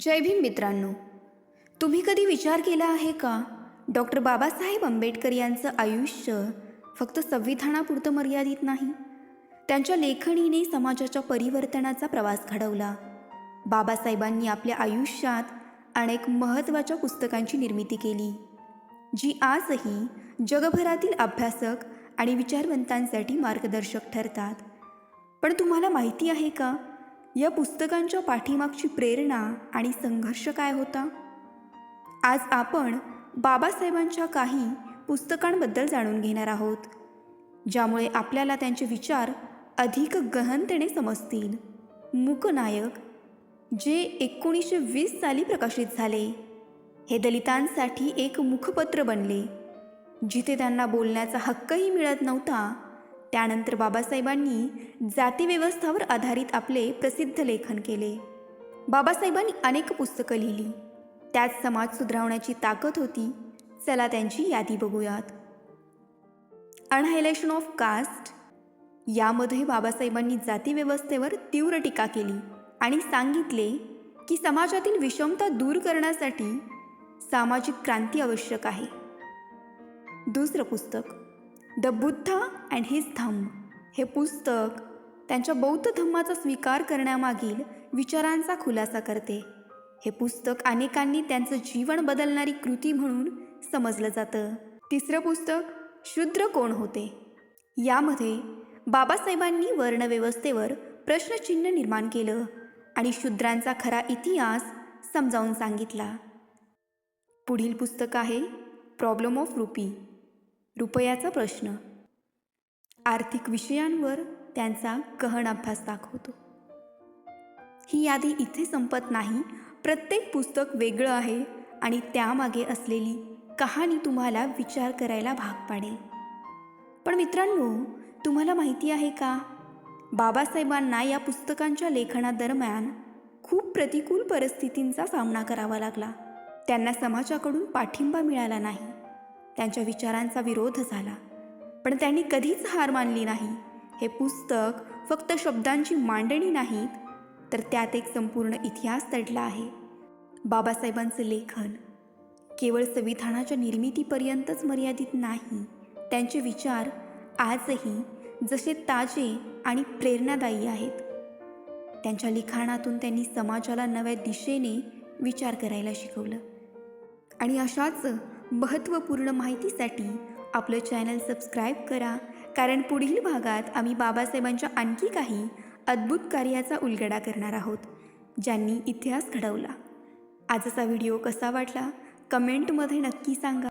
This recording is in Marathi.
जय भीम मित्रांनो. तुम्ही कधी विचार केला आहे का? डॉक्टर बाबासाहेब आंबेडकर यांचं आयुष्य फक्त संविधानापुरतं मर्यादित नाही. त्यांच्या लेखणीने समाजाच्या परिवर्तनाचा प्रवास घडवला. बाबासाहेबांनी आपल्या आयुष्यात अनेक महत्त्वाच्या पुस्तकांची निर्मिती केली जी आजही जगभरातील अभ्यासक आणि विचारवंतांसाठी मार्गदर्शक ठरतात. पण तुम्हाला माहिती आहे का? या पुस्तकांच्या पाठीमागची प्रेरणा आणि संघर्ष काय होता? आज आपण बाबासाहेबांच्या काही पुस्तकांबद्दल जाणून घेणार आहोत ज्यामुळे आपल्याला त्यांचे विचार अधिक गहनतेने समजतील. मूकनायक जे एकोणीसशे वीस साली प्रकाशित झाले हे दलितांसाठी एक मुखपत्र बनले जिथे त्यांना बोलण्याचा हक्कही मिळत नव्हता. त्यानंतर बाबासाहेबांनी जातीव्यवस्थावर आधारित आपले प्रसिद्ध लेखन केले. बाबासाहेबांनी अनेक पुस्तकं लिहिली. त्यात समाज सुधारवण्याची ताकद होती. चला त्यांची यादी बघूयात. अनहायलेशन ऑफ कास्ट यामध्ये बाबासाहेबांनी जातीव्यवस्थेवर तीव्र टीका केली आणि सांगितले की समाजातील विषमता दूर करण्यासाठी सामाजिक क्रांती आवश्यक आहे. दुसरं पुस्तक. The Buddha and his Dhamma. हे पुस्तक त्यांच्या बौद्ध धम्माचा स्वीकार करण्यामागील विचारांचा खुलासा करते. हे पुस्तक अनेकांनी त्यांचं जीवन बदलणारी कृती म्हणून समजलं जातं. तिसरं पुस्तक शूद्र कोण होते? यामध्ये बाबासाहेबांनी वर्णव्यवस्थेवर प्रश्नचिन्ह निर्माण केलं आणि शूद्रांचा खरा इतिहास समजावून सांगितला. पुढील पुस्तक आहे प्रॉब्लेम ऑफ रुपी. रुपयाचा प्रश्न. आर्थिक विषयांवर त्यांचा गहन अभ्यास दाखवतो. ही यादी इथे संपत नाही. प्रत्येक पुस्तक वेगळं आहे आणि त्यामागे असलेली कहाणी तुम्हाला विचार करायला भाग पाडेल. पण मित्रांनो तुम्हाला माहिती आहे का? बाबासाहेबांना या पुस्तकांच्या लेखनादरम्यान खूप प्रतिकूल परिस्थितींचा सामना करावा लागला. त्यांना समाजाकडून पाठिंबा मिळाला नाही. त्यांच्या विचारांचा विरोध झाला. पण त्यांनी कधीच हार मानली नाही. हे पुस्तक फक्त शब्दांची मांडणी नाहीत तर त्यात एक संपूर्ण इतिहास दडला आहे. बाबासाहेबांचं लेखन केवळ संविधानाच्या निर्मितीपर्यंतच मर्यादित नाही. त्यांचे विचार आजही जसे ताजे आणि प्रेरणादायी आहेत. त्यांच्या लिखाणातून त्यांनी समाजाला नव्या दिशेने विचार करायला शिकवलं. आणि अशाच महत्त्वपूर्ण माहितीसाठी आपलं चॅनल सबस्क्राईब करा. कारण पुढील भागात आम्ही बाबासाहेबांच्या आणखी काही अद्भुत कार्याचा उलगडा करणार आहोत ज्यांनी इतिहास घडवला. आजचा व्हिडिओ कसा वाटला? कमेंटमध्ये नक्की सांगा.